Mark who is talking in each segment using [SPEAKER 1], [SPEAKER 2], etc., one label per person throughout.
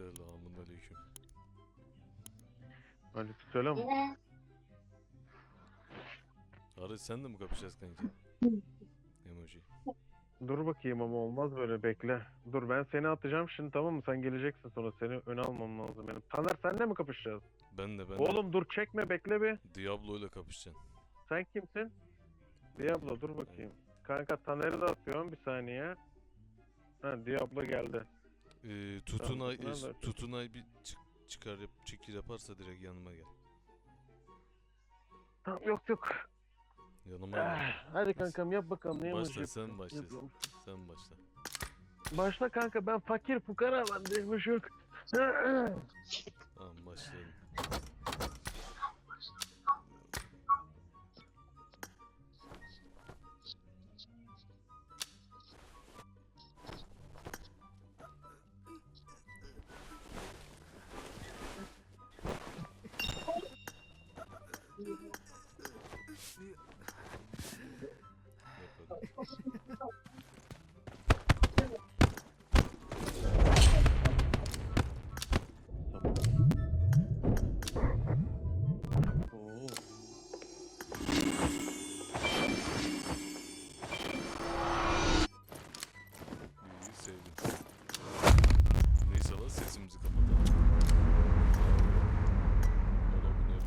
[SPEAKER 1] Selamun aleyküm.
[SPEAKER 2] Aleykümselam.
[SPEAKER 1] Arı sen de mi kapışacağız kanka? Emoji.
[SPEAKER 2] Dur bakayım ama olmaz böyle bekle. Dur ben seni atacağım şimdi tamam mı? Sen geleceksin sonra seni öne almam lazım benim. Taner senle mi kapışacağız?
[SPEAKER 1] Ben de ben de
[SPEAKER 2] Oğlum dur çekme bekle bir.
[SPEAKER 1] Diablo ile kapışacaksın.
[SPEAKER 2] Sen kimsin? Diablo dur bakayım. Kanka Taner'i de atıyorum bir saniye. Ha Diablo geldi.
[SPEAKER 1] Ee, tutunay,
[SPEAKER 2] Tamam,
[SPEAKER 1] e, tutunay bir çık, çıkar yap, çekil yaparsa direkt yanıma gel.
[SPEAKER 2] Tamam yok yok.
[SPEAKER 1] Yanıma gel.
[SPEAKER 2] Ah, Hadi kankam yap bakalım ne
[SPEAKER 1] Başla sen başla.
[SPEAKER 2] Yapıyorum.
[SPEAKER 1] Sen başla.
[SPEAKER 2] Başla kanka ben fakir fukara ben de emoji yok.
[SPEAKER 1] Tamam başlayalım.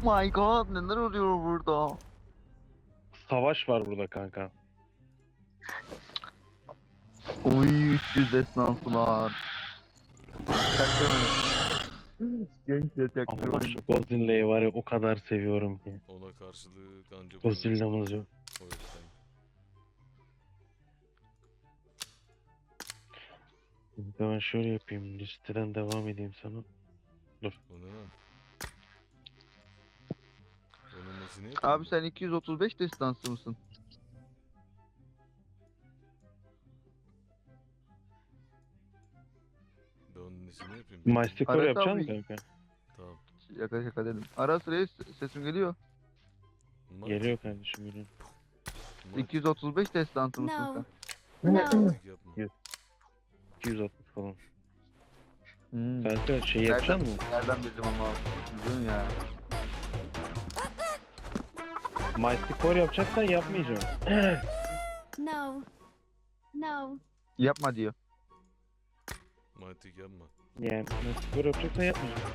[SPEAKER 3] My god neler oluyor burada?
[SPEAKER 2] Savaş var burada kanka.
[SPEAKER 3] Uy 300 esnaflar. Çaktırmayın. Gençler
[SPEAKER 2] Allah şu Godzilla'yı var ya o kadar seviyorum ki.
[SPEAKER 1] Ona karşılığı ancak
[SPEAKER 2] Godzilla'mız yok.
[SPEAKER 1] O yüzden.
[SPEAKER 2] Ben şöyle yapayım. Listeden devam edeyim sana.
[SPEAKER 1] Ne yapayım
[SPEAKER 3] Abi sen 235 destansı mısın?
[SPEAKER 1] Ben onun nesini yapayım?
[SPEAKER 2] Yapacaksın
[SPEAKER 3] abi-
[SPEAKER 2] mı kanka?
[SPEAKER 1] Tamam.
[SPEAKER 3] Şaka şaka dedim. Aras reis sesim geliyor.
[SPEAKER 1] Ma-
[SPEAKER 2] Geliyor kardeşim geliyor.
[SPEAKER 1] ma-
[SPEAKER 3] 235 destansı mısın
[SPEAKER 4] No.
[SPEAKER 3] sen?
[SPEAKER 4] No.
[SPEAKER 1] Yapma.
[SPEAKER 2] 260 falan.
[SPEAKER 3] Hmm.
[SPEAKER 2] Kanka şey yapacaksın mı?
[SPEAKER 3] Nereden bildim ama. Üzgün ya.
[SPEAKER 2] Maestikor yapacaksan yapmayacağım.
[SPEAKER 4] No. No.
[SPEAKER 3] Yapma diyor.
[SPEAKER 1] Mantık yapma.
[SPEAKER 2] Yani Maestikor yapacaksan yapmayacağım.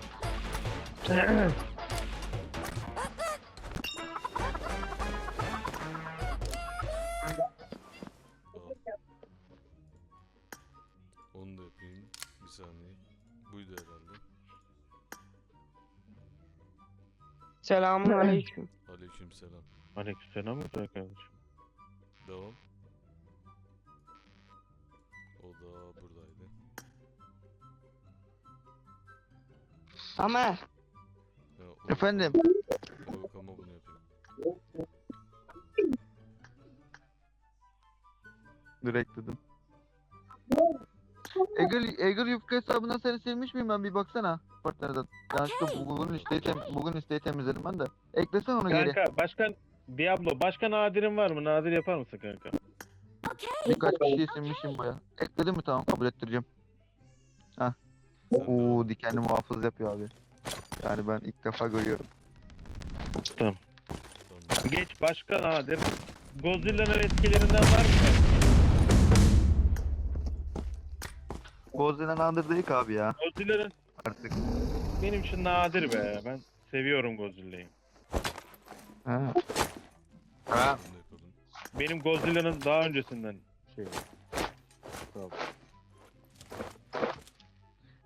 [SPEAKER 1] Onu da yapayım. Bir saniye. Buydu herhalde.
[SPEAKER 5] Selamun aleyküm.
[SPEAKER 1] Aleykümselam.
[SPEAKER 2] Aleykümselam güzel kardeşim.
[SPEAKER 1] Devam. O da buradaydı.
[SPEAKER 5] Ama
[SPEAKER 1] Ha, o-
[SPEAKER 3] Efendim.
[SPEAKER 1] Yok ama bunu yapayım.
[SPEAKER 3] Direkt dedim. Egil, Egil yufka hesabından seni silmiş miyim ben bir baksana. Partnerden. Yanlışlıkla bugün listeyi, tem bugün listeyi temizledim ben de. Eklesen onu geri.
[SPEAKER 2] Kanka başka Diablo başka nadirin var mı? Nadir yapar mısın kanka?
[SPEAKER 3] Birkaç kişiyi silmişim baya. Ekledin mi tamam kabul ettireceğim.
[SPEAKER 1] Devam.
[SPEAKER 3] Oo dikenli muhafız yapıyor abi. Yani ben ilk defa görüyorum.
[SPEAKER 1] Tamam.
[SPEAKER 2] Geç başka nadir. Godzilla'nın etkilerinden var mı?
[SPEAKER 3] Godzilla'nın andır değil ki abi ya
[SPEAKER 2] Godzilla'nın
[SPEAKER 3] artık.
[SPEAKER 2] benim için nadir be. Ben seviyorum Godzilla'yı.
[SPEAKER 3] Ha. Ha.
[SPEAKER 2] Benim Godzilla'nın daha öncesinden şey.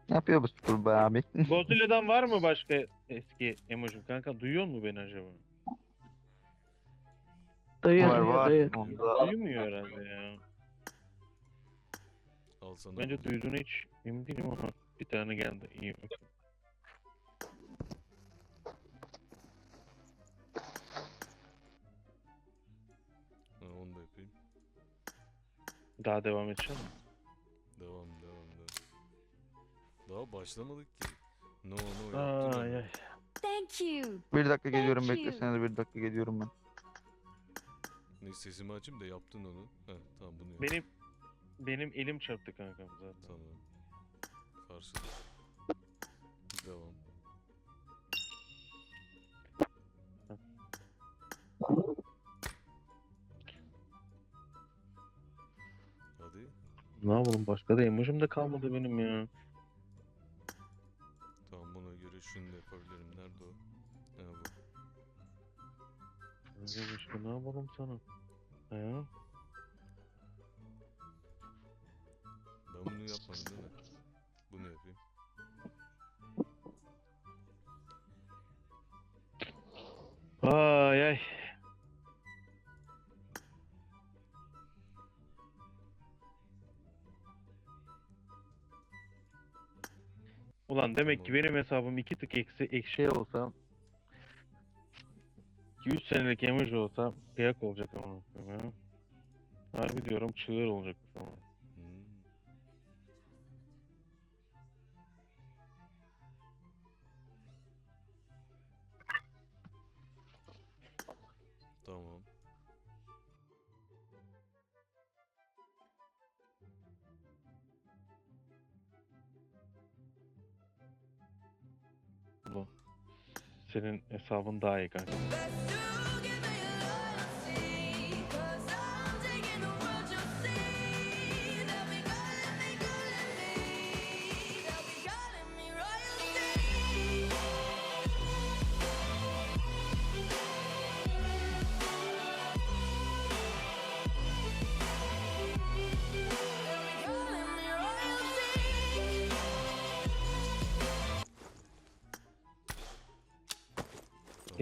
[SPEAKER 3] Ne yapıyor bu spor be abi?
[SPEAKER 2] Godzilla'dan var mı başka eski emoji kanka? Duyuyor mu beni acaba?
[SPEAKER 3] var var. Onda
[SPEAKER 2] Duymuyor herhalde ya.
[SPEAKER 1] Al sana.
[SPEAKER 2] Bence duyduğunu hiç emin değilim ama bir tane geldi. İyi.
[SPEAKER 1] Ha, onu da yapayım.
[SPEAKER 2] Daha devam edeceğim mi?
[SPEAKER 1] Devam devam devam. Daha başlamadık ki. No no yaptın
[SPEAKER 2] Ay
[SPEAKER 1] ama.
[SPEAKER 2] ay.
[SPEAKER 4] Thank you.
[SPEAKER 3] bir dakika geliyorum
[SPEAKER 4] Thank you.
[SPEAKER 3] beklesene bir dakika geliyorum ben.
[SPEAKER 1] Neyse sesimi açayım da yaptın onu. Heh tamam bunu yap.
[SPEAKER 2] Benim benim elim çarptı kankam zaten.
[SPEAKER 1] Tamam. Karşıda. Devam. Hadi.
[SPEAKER 2] Ne yapalım başka da emojim de kalmadı benim ya.
[SPEAKER 1] Tamam buna göre şunu da yapabilirim. Nerede o? Ne bu?
[SPEAKER 2] Başka ne yapalım sana? Ha?
[SPEAKER 1] Ben bunu yapmadım değil mi? Bunu yapayım.
[SPEAKER 2] Ay ay. Ulan demek ki benim hesabım iki tık eksi ekşi olsa 2-3 senelik emoji olsa kıyak olacak ama. Harbi diyorum çığır olacak ama. Senin hesabın daha iyi kanka.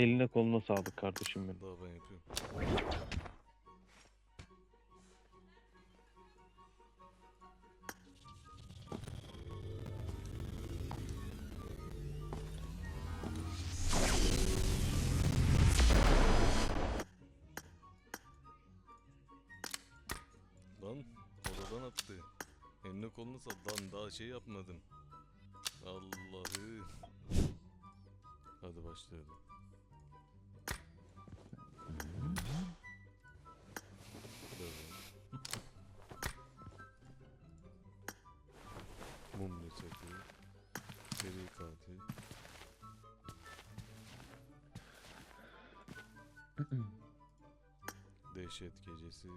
[SPEAKER 2] Eline koluna sağlık kardeşim benim.
[SPEAKER 1] Daha ben yapıyorum. Lan odadan attı. Eline kolunu sal lan daha şey yapmadın. Allah'ı. Hadi başlayalım. Dehşet gecesi.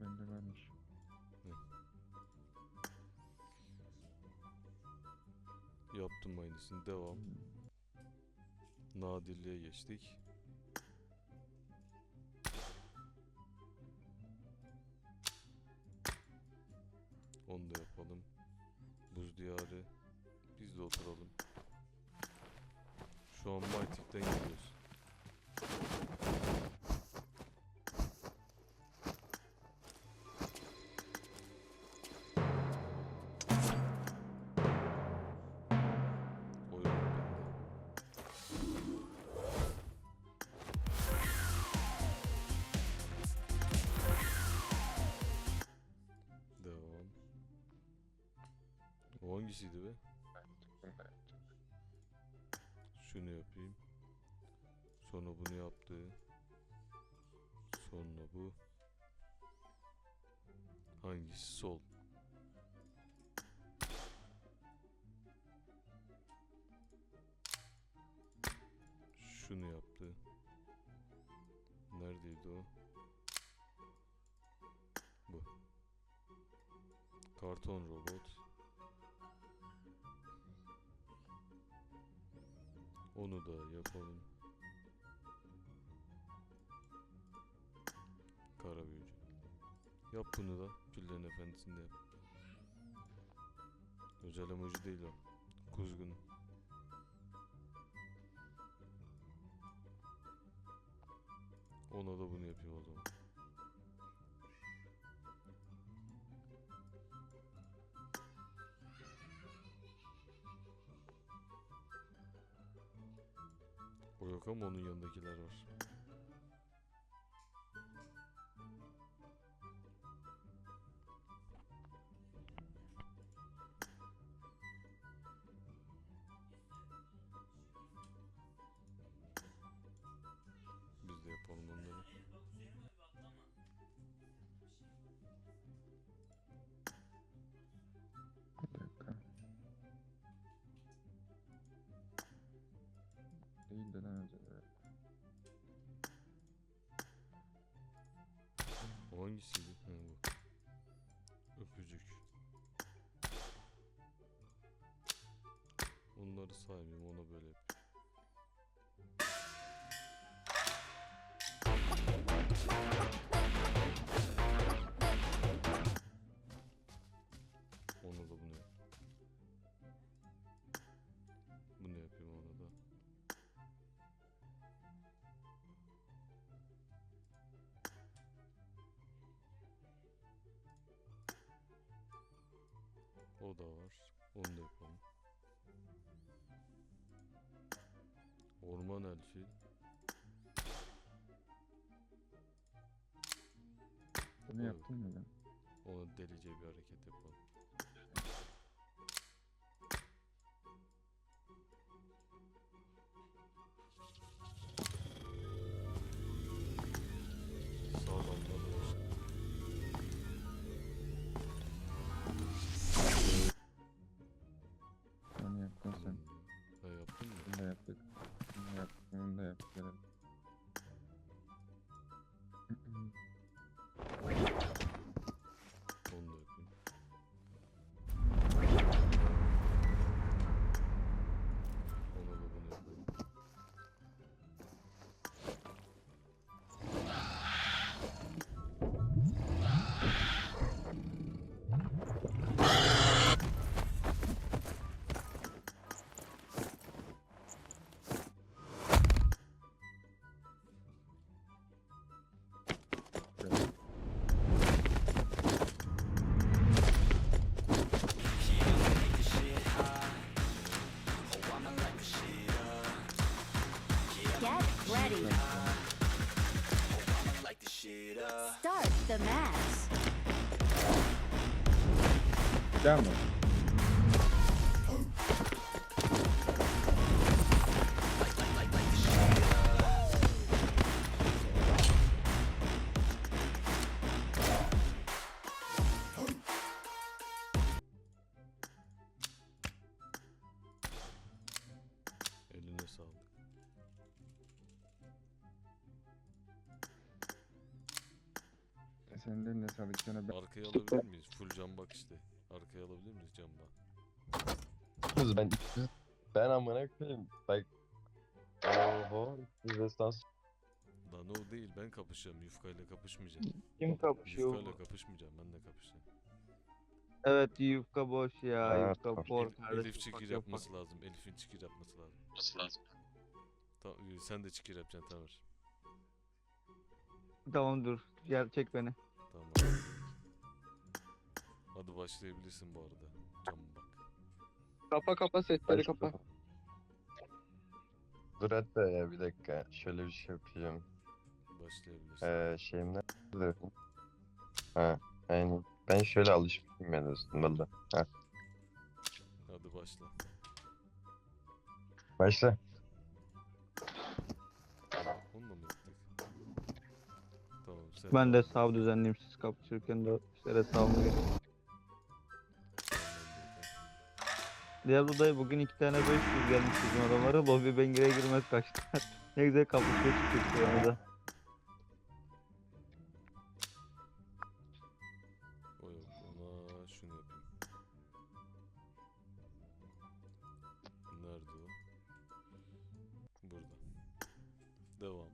[SPEAKER 3] Bende varmış.
[SPEAKER 1] Yaptım aynısını. Devam. Nadirliğe geçtik. Onu da yapalım. Buz diyarı. Biz de oturalım. An Mytik'ten gidiyoruz. Devam. O hangisiydi be? Şunu yapayım. Sonra bunu yaptı. Sonra bu. Hangisi sol? Şunu yaptı. Neredeydi o? Bu. Karton robot. Onu da yapalım. Kara büyücü. Yap bunu da. Pillerin efendisinde yap. Özel emoji değil o. Kuzgun. Ona da bunu Ama onun yanındakiler var.
[SPEAKER 3] Hangisiydi? Ha, bu. Öpücük.
[SPEAKER 1] Bunları saymayayım ona böyle yapayım. O da var. Onu da yapalım. Orman elfi.
[SPEAKER 3] Bunu yaptın mı ben?
[SPEAKER 1] Ona delice bir hareket yapalım.
[SPEAKER 3] Yaptık.
[SPEAKER 4] Start the match.
[SPEAKER 3] Devam mı?
[SPEAKER 1] Bak işte. Arkaya alabilir miyiz camdan?
[SPEAKER 6] Kız ben ben amına koyayım. Bak. Oho. Rezistans.
[SPEAKER 1] Lan o değil ben kapışacağım. Yufkayla kapışmayacağım.
[SPEAKER 3] Kim kapışıyor?
[SPEAKER 1] Yufkayla kapışmayacağım. Ben de kapışacağım.
[SPEAKER 3] Evet yufka boş ya.
[SPEAKER 6] Evet,
[SPEAKER 3] yufka
[SPEAKER 6] boş.
[SPEAKER 3] por
[SPEAKER 1] Elif,
[SPEAKER 3] kardeşim.
[SPEAKER 1] Elif çikir yapması lazım. Elif'in çikir yapması lazım. Nasıl lazım? sen de çikir yapacaksın Tamer.
[SPEAKER 3] Tamam dur. Gel çek beni.
[SPEAKER 1] Tamam. Hadi başlayabilirsin bu arada. Cam bak.
[SPEAKER 3] Kapa kapa setleri kapa.
[SPEAKER 6] Dur hatta ya bir dakika. Şöyle bir şey yapacağım.
[SPEAKER 1] Başlayabilirsin.
[SPEAKER 6] Ee, şeyim nerede? Ha, aynen. Ben şöyle alışmışım ya dostum valla. Ha,
[SPEAKER 1] Hadi başla.
[SPEAKER 6] başla.
[SPEAKER 1] Onunla mı yaptık? Tamam sen.
[SPEAKER 3] Ben de hesabı düzenleyeyim siz kapışırken de işte hesabımı geçeyim. Diablo dayı bugün iki tane 500 gelmiş bizim adamlara. Lobby ben gire girmez kaçtı. ne güzel kapışıyor çıkıyor şu anda.
[SPEAKER 1] O yok. Ona şunu yapayım. Nerede o? Burada. Devam.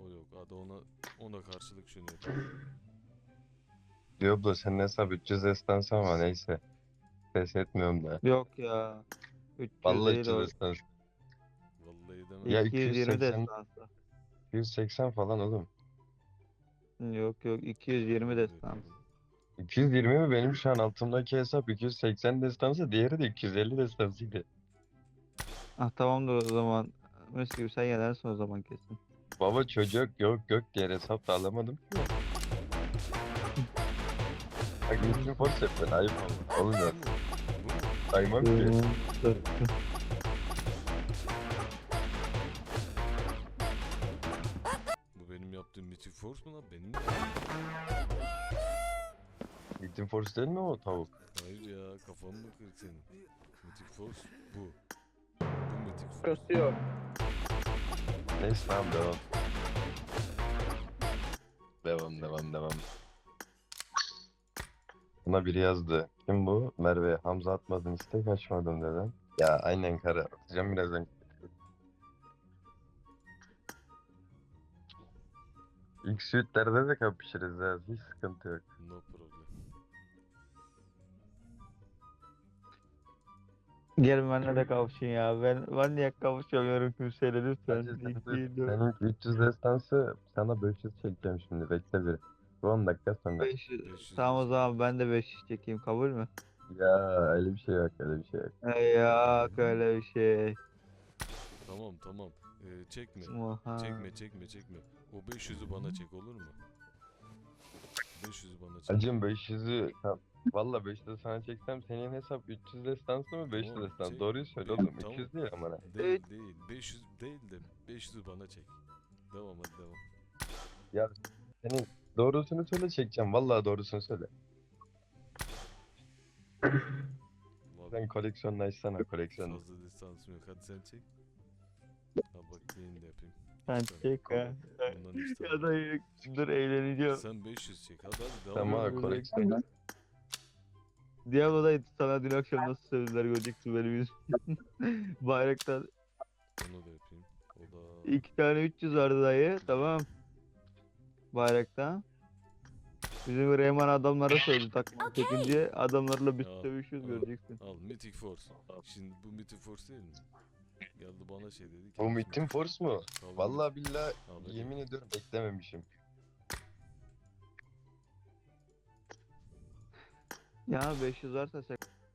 [SPEAKER 1] O yok. Hadi ona ona karşılık şunu yapayım.
[SPEAKER 6] Diablo senin hesap 300 estans ama neyse. Ses etmiyorum da.
[SPEAKER 3] Yok ya. 300
[SPEAKER 6] Vallahi
[SPEAKER 3] değil
[SPEAKER 6] 300
[SPEAKER 3] o.
[SPEAKER 6] estans.
[SPEAKER 1] Vallahi demem.
[SPEAKER 6] Ya
[SPEAKER 3] 220
[SPEAKER 6] 280
[SPEAKER 3] destansı.
[SPEAKER 6] 180 falan oğlum.
[SPEAKER 3] Yok yok 220 destansı.
[SPEAKER 6] 220 mi benim şu an altımdaki hesap 280 destansı diğeri de 250 destansıydı.
[SPEAKER 3] Ah tamam da o zaman. Mis gibi sen yenersin o zaman kesin.
[SPEAKER 6] Baba çocuk yok yok diğer hesap da alamadım ki. Bak bütün force ben ayıp oldu.
[SPEAKER 1] Bu
[SPEAKER 6] Saymam ki.
[SPEAKER 1] Bu benim yaptığım Mythic Force mu lan? Benim mi?
[SPEAKER 6] Bütün force değil mi o tavuk?
[SPEAKER 1] Hayır ya kafam mı kırık senin? Mythic Force bu. Bu Mythic Force.
[SPEAKER 3] Kasıyor.
[SPEAKER 6] Neyse tamam devam. Devam devam devam. Buna biri yazdı. Kim bu? Merve. Hamza atmadın istek açmadım dedi. Ya aynen kara. Atacağım birazdan. İlk suitlerde de kapışırız ya. Hiç sıkıntı yok.
[SPEAKER 1] No problem.
[SPEAKER 3] Gel benimle de kavuşun ya. Ben ben niye kavuşamıyorum kimseyle lütfen. Dört,
[SPEAKER 6] Senin 300 destansı sana 500 çekeceğim şimdi. Bekle bir. Bu 10 dakika sonra.
[SPEAKER 3] 500.
[SPEAKER 1] 500
[SPEAKER 3] Tamam o zaman ben de 500 çekeyim kabul mü?
[SPEAKER 6] Ya öyle bir şey yok öyle bir şey yok.
[SPEAKER 3] Ay Yok öyle bir şey.
[SPEAKER 1] Tamam tamam. Ee, çekme.
[SPEAKER 3] Oha.
[SPEAKER 1] Çekme çekme çekme. O 500'ü bana çek olur mu? 500'ü bana çek.
[SPEAKER 6] Acım 500'ü tam- Valla 500'ü sana çeksem senin hesap 300 destansı mı 500
[SPEAKER 1] Tamam,
[SPEAKER 6] destansı?
[SPEAKER 1] çek.
[SPEAKER 6] Doğruyu söyle oğlum.
[SPEAKER 1] tamam.
[SPEAKER 6] 200 değil ama. ne?
[SPEAKER 1] Değil değil. 500 değil de 500'ü bana çek. Devam hadi devam.
[SPEAKER 6] Senin doğrusunu söyle çekeceğim. Vallahi doğrusunu söyle. Sen koleksiyonunu açsana koleksiyonunu.
[SPEAKER 1] fazla distansım yok. Hadi sen çek. Ha bak yayını da yapayım.
[SPEAKER 3] Sen çek ha.
[SPEAKER 1] Bundan işte.
[SPEAKER 3] Ya da dur eğleneceğim.
[SPEAKER 1] Sen 500 çek. Hadi hadi devam.
[SPEAKER 6] Tamam abi koleksiyon.
[SPEAKER 3] Diablo'da sana dün akşam nasıl sövdüler göreceksin benim yüzümden. Bayraktan
[SPEAKER 1] Onu da yapayım. O da
[SPEAKER 3] iki tane 300 vardı dayı tamam. Bayraktan. Bizim Reyman adamlara söyledi takma
[SPEAKER 4] Okey.
[SPEAKER 3] çekince adamlarla biz
[SPEAKER 1] al.
[SPEAKER 3] göreceksin.
[SPEAKER 1] al Mythic Force. Şimdi bu Mythic Force değil mi? Geldi bana şey dedi ki.
[SPEAKER 6] Bu Mythic Force mu?
[SPEAKER 1] Tabii.
[SPEAKER 6] Vallahi billahi
[SPEAKER 1] Abi,
[SPEAKER 6] yemin ediyorum beklememişim.
[SPEAKER 3] Ya 500 varsa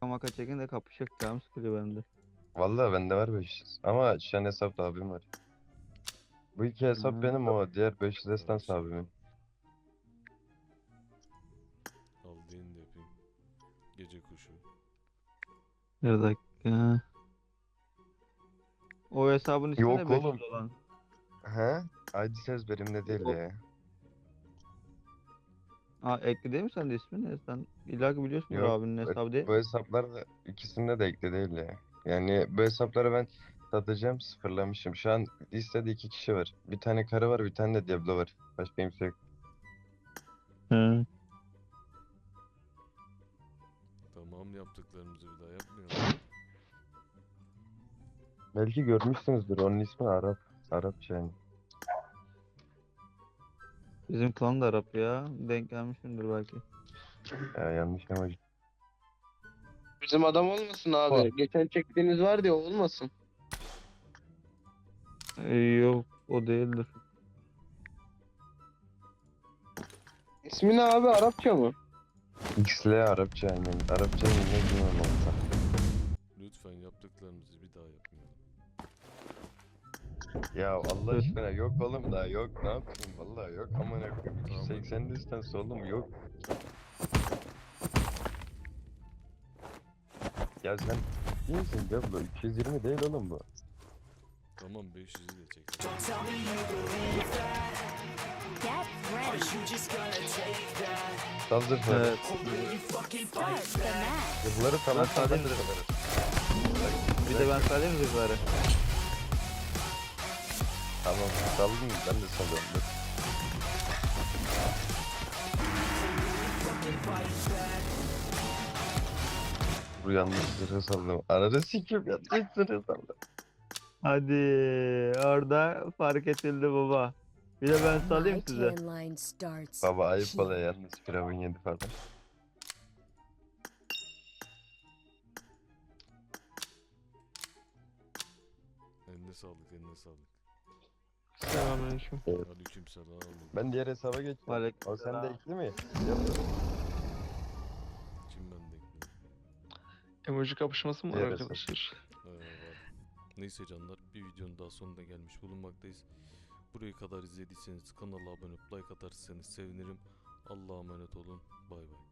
[SPEAKER 3] maka çekin de kapışacak canım sıkılıyor bende.
[SPEAKER 6] Vallahi bende var 500. Ama şu an hesapta abim var. Bu iki hesap
[SPEAKER 3] Hmm.
[SPEAKER 6] benim o. Diğer 500 estans abimin.
[SPEAKER 1] Gece kuşu.
[SPEAKER 3] Bir dakika. O hesabın ismi
[SPEAKER 6] Yok
[SPEAKER 3] 500
[SPEAKER 6] oğlum.
[SPEAKER 3] olan?
[SPEAKER 6] He? Aydı söz benimle değil ya.
[SPEAKER 3] Aa ekli değil mi sen de ismini? Sen illa ki biliyorsun
[SPEAKER 6] Yok,
[SPEAKER 3] abinin hesabı değil.
[SPEAKER 6] Bu hesaplar da ikisinde de ekli değil ya. Yani bu hesapları ben satacağım sıfırlamışım. Şu an listede iki kişi var. Bir tane karı var bir tane de Diablo var. Başka kimse yok.
[SPEAKER 3] Hı.
[SPEAKER 1] Yaptıklarımızı bir daha yapmayalım.
[SPEAKER 6] Belki görmüşsünüzdür onun ismi Arap. Arapça yani.
[SPEAKER 3] Bizim klan da Arap ya. Denk gelmişimdir belki.
[SPEAKER 6] Ya yanlış emoji.
[SPEAKER 5] Bizim adam olmasın abi.
[SPEAKER 6] Var.
[SPEAKER 5] Geçen çektiğiniz var diye olmasın.
[SPEAKER 3] Ee, yok o değildir.
[SPEAKER 5] İsmi ne abi Arapça mı?
[SPEAKER 6] XL Arapça aynen. Arapça ne bilmiyorum orta.
[SPEAKER 1] Lütfen yaptıklarımızı bir daha yapmayalım.
[SPEAKER 6] Ya Allah aşkına yok oğlum daha yok ne yapayım vallahi yok amına koyayım.
[SPEAKER 1] Tamam.
[SPEAKER 6] 280 distans oğlum yok. Ya sen iyi misin Diablo? 220 değil oğlum bu.
[SPEAKER 1] Tamam 500'ü de çek.
[SPEAKER 4] Get ready.
[SPEAKER 6] Saldır.
[SPEAKER 3] Evet. Ben
[SPEAKER 6] sağdan
[SPEAKER 3] sadece-
[SPEAKER 6] alırım.
[SPEAKER 3] Bir de ben mi zırhları?
[SPEAKER 6] Tamam saldın mı? Ben de salıyorum. Dur. Bu yanlış zırhı saldım. Arada sikim yanlış zırhı saldım.
[SPEAKER 3] Hadi orada fark edildi baba. Bir de ben salayım size.
[SPEAKER 6] Baba ayıp oluyor yalnız firavun yedi falan.
[SPEAKER 1] Eline sağlık eline sağlık.
[SPEAKER 5] Selamünaleyküm.
[SPEAKER 1] Aleykümselam.
[SPEAKER 6] Ben diğer hesaba geçtim.
[SPEAKER 3] Aleyküm
[SPEAKER 6] O sende
[SPEAKER 3] selam.
[SPEAKER 6] ekli mi?
[SPEAKER 1] Kim ben de
[SPEAKER 7] Emoji kapışması mı var arkadaşlar?
[SPEAKER 1] Neyse canlar bir videonun daha sonuna gelmiş bulunmaktayız. Buraya kadar izlediyseniz kanala abone olup like atarsanız sevinirim. Allah'a emanet olun. Bay bay.